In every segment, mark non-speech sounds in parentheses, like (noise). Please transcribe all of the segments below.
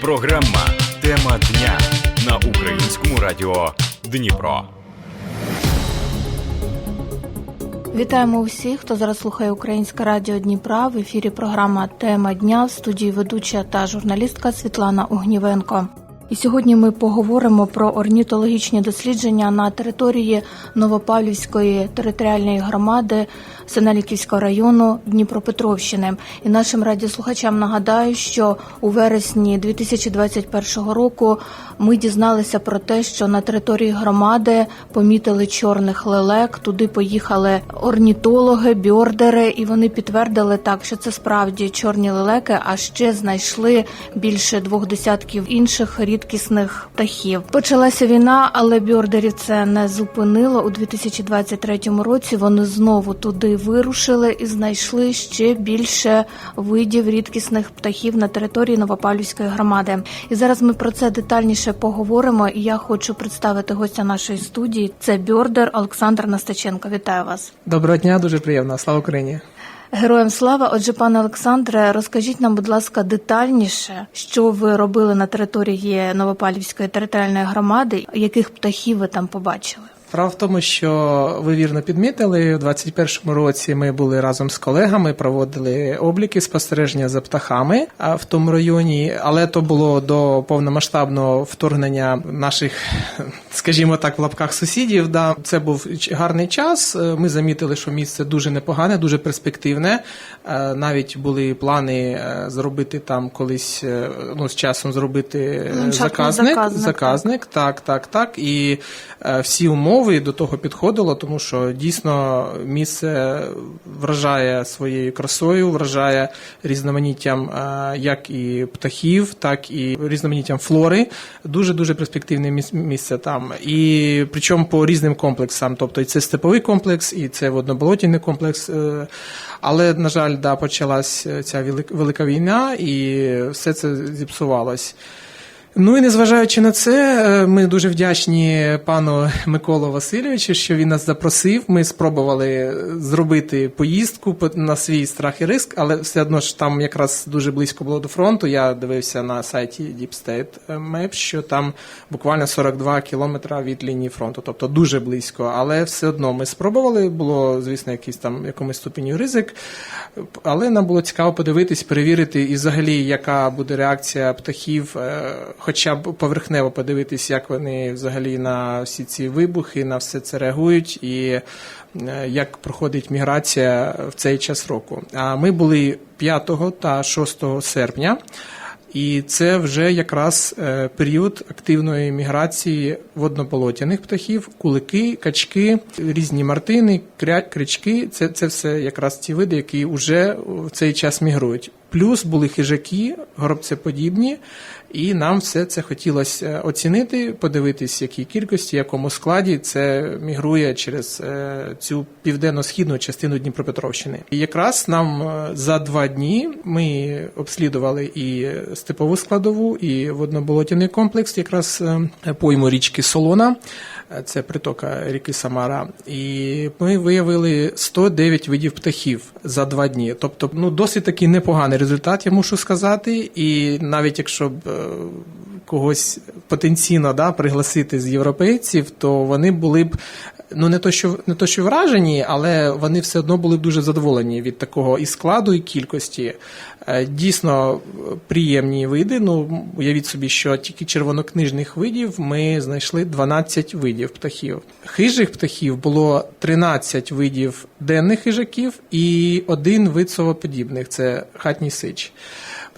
Програма Тема дня на українському радіо Дніпро. Вітаємо усіх, хто зараз слухає Українське радіо Дніпра. В ефірі програма Тема дня в студії ведуча та журналістка Світлана Огнівенко. І сьогодні ми поговоримо про орнітологічні дослідження на території Новопавлівської територіальної громади Синаліківського району Дніпропетровщини. І нашим радіослухачам нагадаю, що у вересні 2021 року ми дізналися про те, що на території громади помітили чорних лелек. Туди поїхали орнітологи, бьордери, і вони підтвердили так, що це справді чорні лелеки, а ще знайшли більше двох десятків інших рідкісних птахів. Почалася війна, але бьордерів це не зупинило. У 2023 році вони знову туди вирушили і знайшли ще більше видів рідкісних птахів на території Новопавлівської громади. І зараз ми про це детальніше поговоримо. І я хочу представити гостя нашої студії. Це бьордер Олександр Настаченко. Вітаю вас. Доброго дня, дуже приємно. Слава Україні. Героям слава. Отже, пане Олександре, розкажіть нам, будь ласка, детальніше, що ви робили на території Новопалівської територіальної громади, яких птахів ви там побачили? Справа в тому, що ви вірно підмітили, у 2021 році ми були разом з колегами, проводили обліки спостереження за птахами в тому районі, але то було до повномасштабного вторгнення наших, скажімо так, в лапках сусідів. Да, це був гарний час. Е, Ми замітили, що місце дуже непогане, дуже перспективне. Е, Навіть були плани е, зробити там колись, ну з часом зробити Ландшафтний заказник, заказник, заказник, так, так, так. І всі умови до того підходило, тому що дійсно місце вражає своєю красою, вражає різноманіттям е, як і птахів, так і різноманіттям флори. Дуже дуже перспективне міс- місце там. І причому по різним комплексам. Тобто і це степовий комплекс, і це водноболотійний комплекс. е, Але, на жаль, да, почалась ця велик- велика війна, і все це зіпсувалось. Ну і незважаючи на це, е, ми дуже вдячні пану Миколу Васильовичу, що він нас запросив. Ми спробували зробити поїздку по- на свій страх і риск, але все одно ж там якраз дуже близько було до фронту. Я дивився на сайті Deep State Map, що там буквально 42 кілометра від лінії фронту, тобто дуже близько. Але все одно ми спробували. Було, звісно, якийсь там якомусь ступеню ризик. Але нам було цікаво подивитись, перевірити і взагалі, яка буде реакція птахів, е, хоча б поверхнево подивитись, як вони взагалі на всі ці вибухи, на все це реагують, і е, як проходить міграція в цей час року. А ми були 5 та 6 серпня. І це вже якраз е, період активної міграції воднополотяних птахів, кулики, качки, різні мартини, кря- крички. Це, це все якраз ті види, які вже в цей час мігрують. Плюс були хижаки, горобцеподібні, і нам все це хотілося е, оцінити, подивитись, в якій кількості, якому складі це мігрує через е, цю південно-східну частину Дніпропетровщини. І якраз нам е, за два дні ми обслідували і степову складову, і водноболотяний комплекс, якраз пойму річки Солона. Це притока ріки Самара, і ми виявили 109 видів птахів за два дні. Тобто, ну досить такий непоганий результат, я мушу сказати. І навіть якщо б когось потенційно да, пригласити з європейців, то вони були б. Ну, не то, що не то, що вражені, але вони все одно були дуже задоволені від такого і складу, і кількості. Е, Дійсно приємні види. Ну, уявіть собі, що тільки червонокнижних видів ми знайшли 12 видів птахів. Хижих птахів було 13 видів денних хижаків і один вид совоподібних це хатній сич.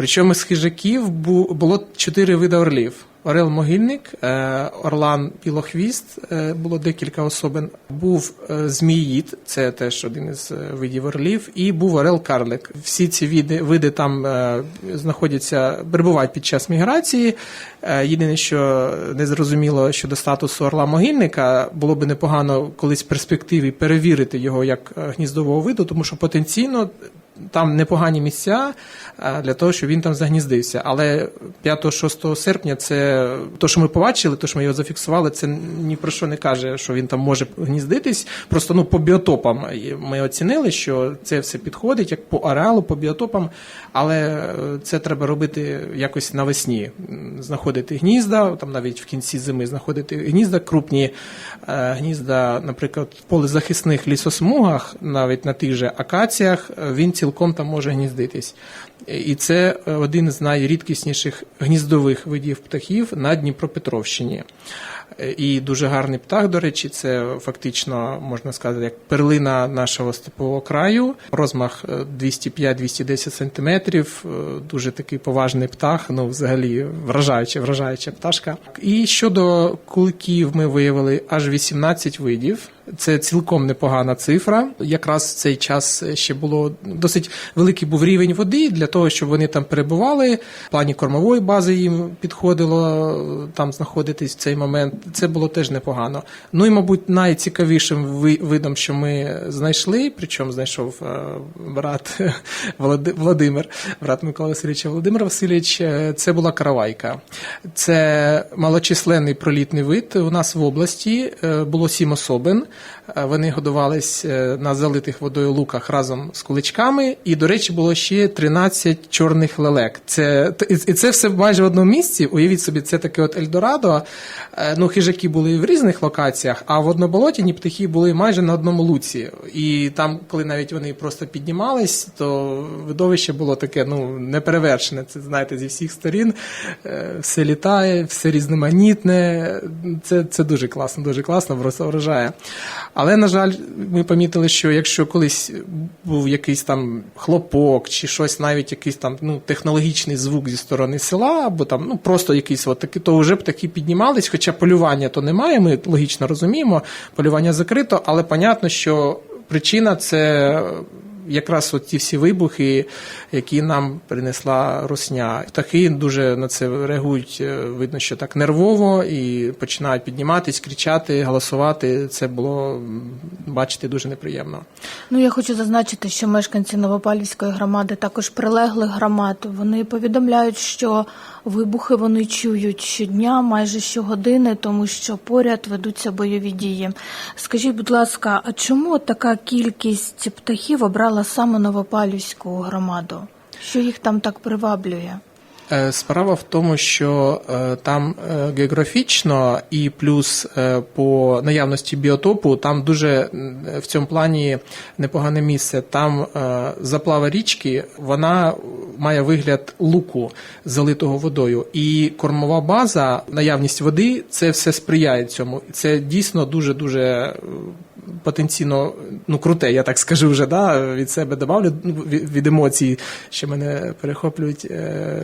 Причому з хижаків було 4 види орлів. Орел Могильник, е, Орлан Білохвіст, е, було декілька особин. Був е, Зміїд, це теж один із видів орлів, і був Орел Карлик. Всі ці види, види там знаходяться, перебувають під час міграції. Єдине, що не зрозуміло щодо статусу орла могильника, було би непогано колись в перспективі перевірити його як гніздового виду, тому що потенційно там непогані місця е, для того, щоб він там загніздився. Але 5-6 серпня це то, що ми побачили, то, що ми його зафіксували, це ні про що не каже, що він там може гніздитись. Просто ну по біотопам ми оцінили, що це все підходить як по ареалу, по біотопам, але е, це треба робити якось навесні. Знаходити гнізда, там навіть в кінці зими знаходити гнізда, крупні е, гнізда, наприклад, в полезахисних лісосмугах, навіть на тих же акаціях, він цілком там може гніздитись. І це е, один з найрідкісніших гніздових видів птахів на Дніпропетровщині. Е, І дуже гарний птах, до речі, це фактично можна сказати як перлина нашого степового краю. Розмах е, 205-210 сантиметрів. е, Дуже такий поважний птах. Ну, взагалі, вражаюча, вражаюча пташка. І щодо куликів, ми виявили аж 18 видів. Це цілком непогана цифра. Якраз в цей час ще було досить великий був рівень води для того, щоб вони там перебували. В плані кормової бази їм підходило е, там знаходитись в цей момент. Це було теж непогано. Ну і, мабуть, найцікавішим видом, що ми знайшли, причому знайшов е, брат (laughs) Володимир, брат Микола Васильовича Володимир Васильович, е, це була каравайка. Це малочисленний пролітний вид. У нас в області було сім особин. Вони годувались на залитих водою луках разом з куличками. І, до речі, було ще 13 чорних лелек. Це, і це все майже в одному місці. Уявіть собі, це таке от Ельдорадо. Е, Ну, хижаки були в різних локаціях, а в одноболотяні птахи були майже на одному луці. І там, коли навіть вони просто піднімались, то видовище було таке, ну, неперевершене. Це знаєте, зі всіх сторін. Е, Все літає, все різноманітне. Це, це дуже класно, дуже класно, просто вражає. Але, на жаль, ми помітили, що якщо колись був якийсь там хлопок чи щось, навіть якийсь там ну, технологічний звук зі сторони села, або там ну, просто якийсь от то вже б такі піднімались, хоча полювання то немає, ми логічно розуміємо, полювання закрито, але понятно, що причина це якраз от ті всі вибухи, які нам принесла русня. Птахи дуже на це реагують, е, видно, що так нервово і починають підніматись, кричати, голосувати. Це було бачити дуже неприємно. Ну я хочу зазначити, що мешканці Новопалівської громади, також прилеглих громад, вони повідомляють, що вибухи вони чують щодня, майже щогодини, тому що поряд ведуться бойові дії. Скажіть, будь ласка, а чому така кількість птахів обрала саме Новопалівську громаду? Що їх там так приваблює? Е, Справа в тому, що е, там е, географічно і плюс по наявності біотопу там дуже в цьому плані непогане місце. Там заплава річки, вона має вигляд луку, залитого водою. І кормова база, наявність води, це все сприяє цьому. Це дійсно дуже дуже потенційно ну круте, я так скажу вже да, від себе добавлю ну, від, емоцій, що мене перехоплюють. Е,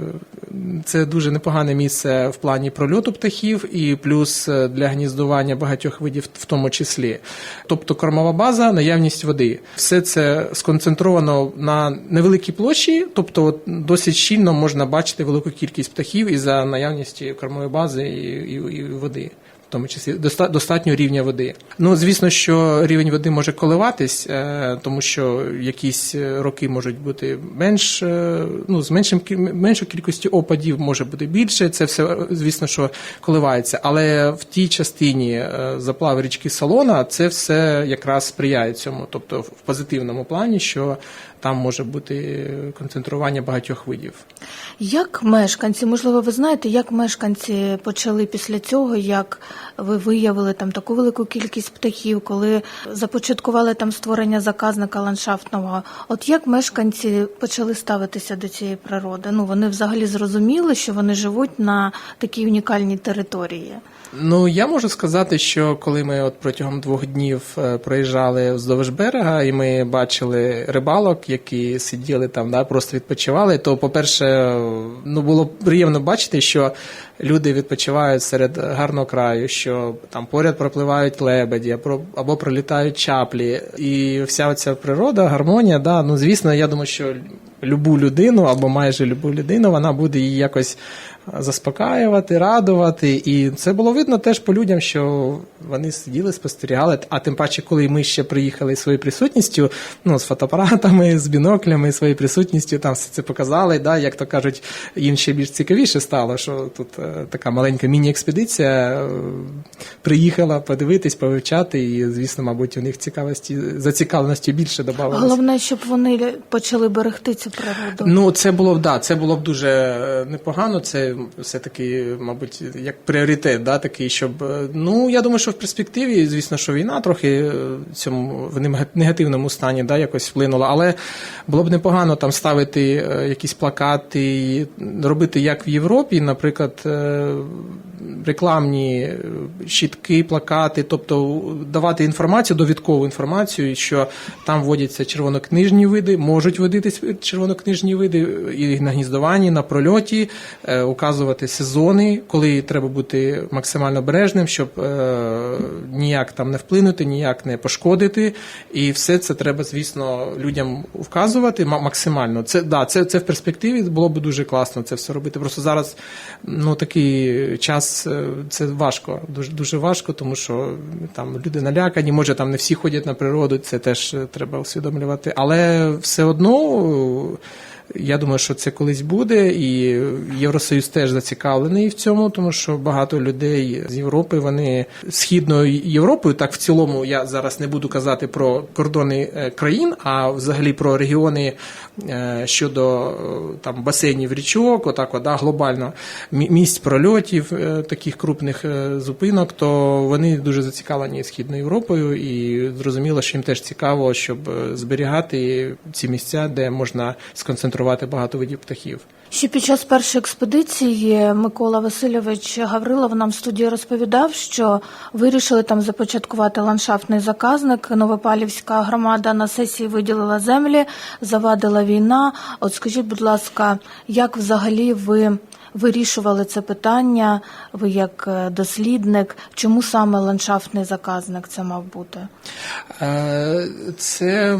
Це дуже непогане місце в плані прольоту птахів і плюс е, для гніздування багатьох видів, в тому числі. Тобто кормова база, наявність води. Все це сконцентровано на невеликій площі, тобто досить щільно можна бачити велику кількість птахів із за наявності кормової бази і, і, і води. Тому числі доста- достатньо рівня води. Ну звісно, що рівень води може коливатись, е, тому що якісь е, роки можуть бути менш е, ну з меншим меншою кількістю опадів може бути більше. Це все звісно, що коливається. Але в тій частині заплави річки Салона це все якраз сприяє цьому, тобто в позитивному плані, що там може бути концентрування багатьох видів. Як мешканці, можливо, ви знаєте, як мешканці почали після цього, як ви виявили там таку велику кількість птахів, коли започаткували там створення заказника ландшафтного? От як мешканці почали ставитися до цієї природи? Ну вони взагалі зрозуміли, що вони живуть на такій унікальній території. Ну, я можу сказати, що коли ми от протягом двох днів е, проїжджали вздовж берега, і ми бачили рибалок, які сиділи там, да, просто відпочивали, то, по-перше, ну було приємно бачити, що люди відпочивають серед гарного краю, що там поряд пропливають лебеді, або, пролітають чаплі. І вся ця природа, гармонія, да, ну звісно, я думаю, що любу людину або майже любу людину, вона буде її якось заспокаювати, радувати. І це було видно теж по людям, що вони сиділи, спостерігали. А тим паче, коли ми ще приїхали своєю присутністю, ну з фотоапаратами, з біноклями, своєю присутністю там все це показали. Да, як то кажуть, їм ще більш цікавіше стало, що тут е, така маленька міні-експедиція е, приїхала подивитись, повивчати, і, звісно, мабуть, у них цікавості зацікавленості більше додавалося. Головне, щоб вони почали берегти цю природу. Ну, це було б да, це було б дуже е, непогано. Це все таки, мабуть, як пріоритет, да, такий, щоб е, ну я думаю, що в перспективі, звісно, що війна трохи е, цьому в негативному стані, да, якось вплинула, але було б непогано там ставити е, якісь плакати, робити як в Європі, наприклад. Рекламні щітки, плакати, тобто давати інформацію, довідкову інформацію, що там вводяться червонокнижні види, можуть водитись червонокнижні види і на гніздуванні, на прольоті, указувати сезони, коли треба бути максимально обережним, щоб е, ніяк там не вплинути, ніяк не пошкодити. І все це треба, звісно, людям вказувати максимально. Це да, це, це в перспективі було б дуже класно це все робити. Просто зараз ну такий час е, це важко, дуже дуже важко, тому що там люди налякані, може там не всі ходять на природу, це теж е, треба усвідомлювати. Але все одно. Я думаю, що це колись буде, і Євросоюз теж зацікавлений в цьому, тому що багато людей з Європи, вони східною Європою, так в цілому я зараз не буду казати про кордони е, країн, а взагалі про регіони е, щодо е, там басейнів річок, отак, да, глобально місць прольотів таких крупних зупинок, то вони дуже зацікавлені східною Європою, і зрозуміло, що їм теж цікаво, щоб зберігати ці місця, де можна сконцентрувати багато видів птахів. Ще під час першої експедиції Микола Васильович Гаврилов нам в студії розповідав, що вирішили там започаткувати ландшафтний заказник. Новопалівська громада на сесії виділила землі, завадила війна. От скажіть, будь ласка, як взагалі ви вирішували це питання? Ви як е, дослідник, чому саме ландшафтний заказник це мав бути? Е, Це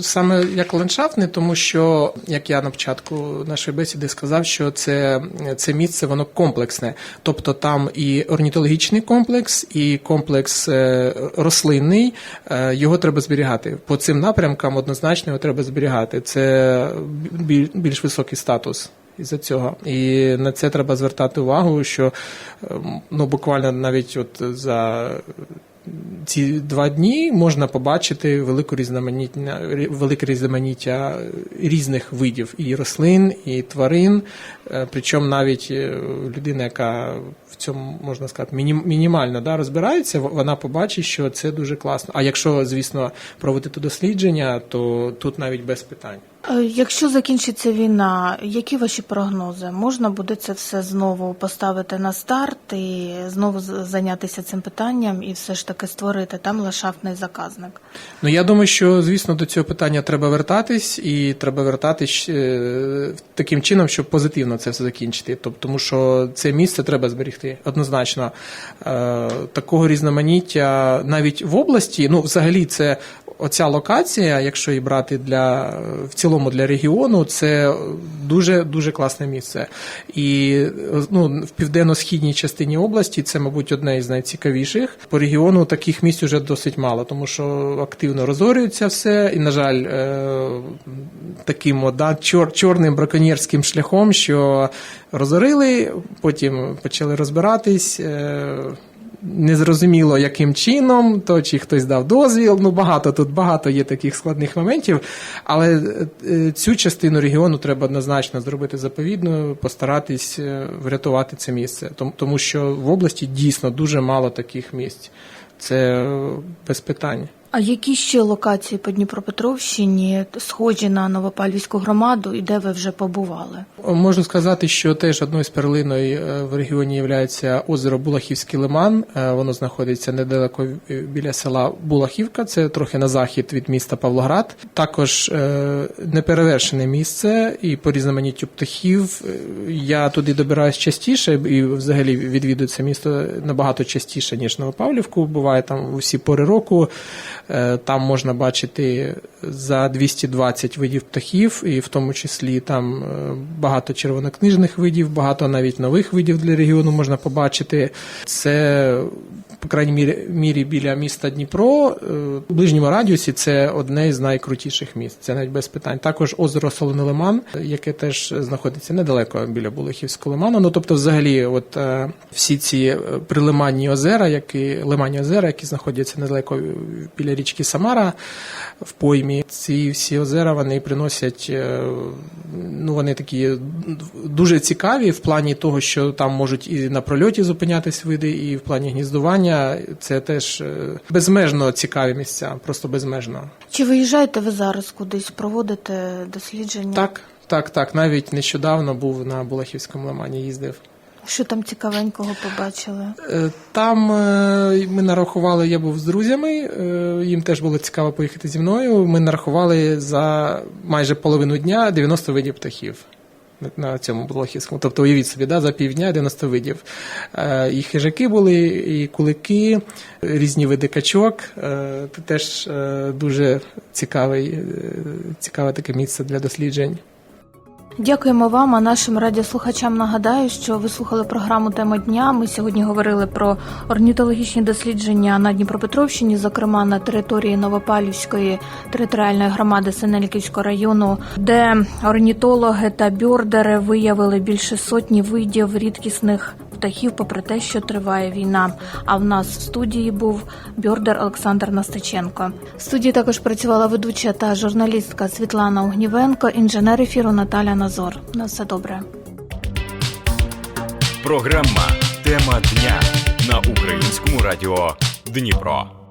саме як ландшафтне, тому що, як я на початку нашої бесіди сказав, що це, це місце воно комплексне. Тобто там і орнітологічний комплекс, і комплекс е, рослинний, його треба зберігати. По цим напрямкам однозначно його треба зберігати. Це більш високий статус. Із-за цього. І на це треба звертати увагу, що ем, ну, буквально навіть от за ці два дні можна побачити велику різноманіття, велике різноманіття різних видів і рослин, і тварин. Е, Причому навіть е, людина, яка в цьому можна сказати мінім- мінімально да, розбирається, вона побачить, що це дуже класно. А якщо, звісно, проводити дослідження, то тут навіть без питань. Е, Якщо закінчиться війна, які ваші прогнози? Можна буде це все знову поставити на старт і знову зайнятися цим питанням і все ж таки створити там ландшафтний заказник? Ну я думаю, що звісно до цього питання треба вертатись, і треба вертатись таким чином, щоб позитивно це все закінчити. Тобто, тому що це місце треба зберігти однозначно. Е, Такого різноманіття навіть в області, ну взагалі, це. Оця локація, якщо її брати для в цілому для регіону, це дуже дуже класне місце. І ну, в південно-східній частині області це, мабуть, одне із найцікавіших. По регіону таких місць вже досить мало, тому що активно розорюється все, і, на жаль, е, таким да, чор, чорним браконьєрським шляхом, що розорили, потім почали розбиратись. Незрозуміло, яким чином, то чи хтось дав дозвіл. Ну багато тут багато є таких складних моментів. Але е, цю частину регіону треба однозначно зробити заповідною, постаратись е, врятувати це місце. Тому, тому що в області дійсно дуже мало таких місць. Це е, без питань. А які ще локації по Дніпропетровщині схожі на Новопальвівську громаду і де ви вже побували? Можу сказати, що теж одною з перлиною е, в регіоні є озеро Булахівський лиман. Е, Воно знаходиться недалеко е, біля села Булахівка, це трохи на захід від міста Павлоград. Також неперевершене місце і по різноманіттю птахів. Я туди добираюсь частіше і взагалі відвідую це місто набагато частіше, ніж Новопавлівку. Буває там усі пори року. Е, Там можна бачити за 220 видів птахів, і в тому числі там е, багато червонокнижних видів, багато навіть нових видів для регіону можна побачити. Це по крайній мірі, мірі біля міста Дніпро. Е, В ближньому радіусі це одне з найкрутіших міст. Це навіть без питань. Також озеро Солоний Лиман, яке теж знаходиться недалеко біля Булихівського лиману. Ну тобто, взагалі, от е, всі ці е, прилиманні озера, які лиманні озера, які знаходяться недалеко біля річки Самара в поймі. Ці всі озера вони приносять. Ну, вони такі дуже цікаві в плані того, що там можуть і на прольоті зупинятись види, і в плані гніздування. Це теж е, безмежно цікаві місця, просто безмежно. Чи виїжджаєте ви зараз кудись, проводите дослідження? Так, так, так. Навіть нещодавно був на Булахівському лимані, їздив. Що там цікавенького побачили? Е, Там е, ми нарахували, я був з друзями, їм теж було цікаво поїхати зі мною. Ми нарахували за майже половину дня 90 видів птахів. На- цьому Булахівському. Тобто, уявіть собі, да, за півдня 90 видів. Е, І хижаки були, і кулики, різні види качок. Це теж е, дуже цікавий, е, цікаве таке місце для досліджень. Дякуємо вам, а нашим радіослухачам нагадаю, що ви слухали програму Тема дня. Ми сьогодні говорили про орнітологічні дослідження на Дніпропетровщині, зокрема на території Новопалівської територіальної громади Синельківського району, де орнітологи та бьордери виявили більше сотні видів рідкісних птахів, попри те, що триває війна. А в нас в студії був бьордер Олександр Настаченко. В студії також працювала ведуча та журналістка Світлана Огнівенко, інженер ефіру Наталя Назор. На все добре. Програма Тема дня на українському радіо Дніпро.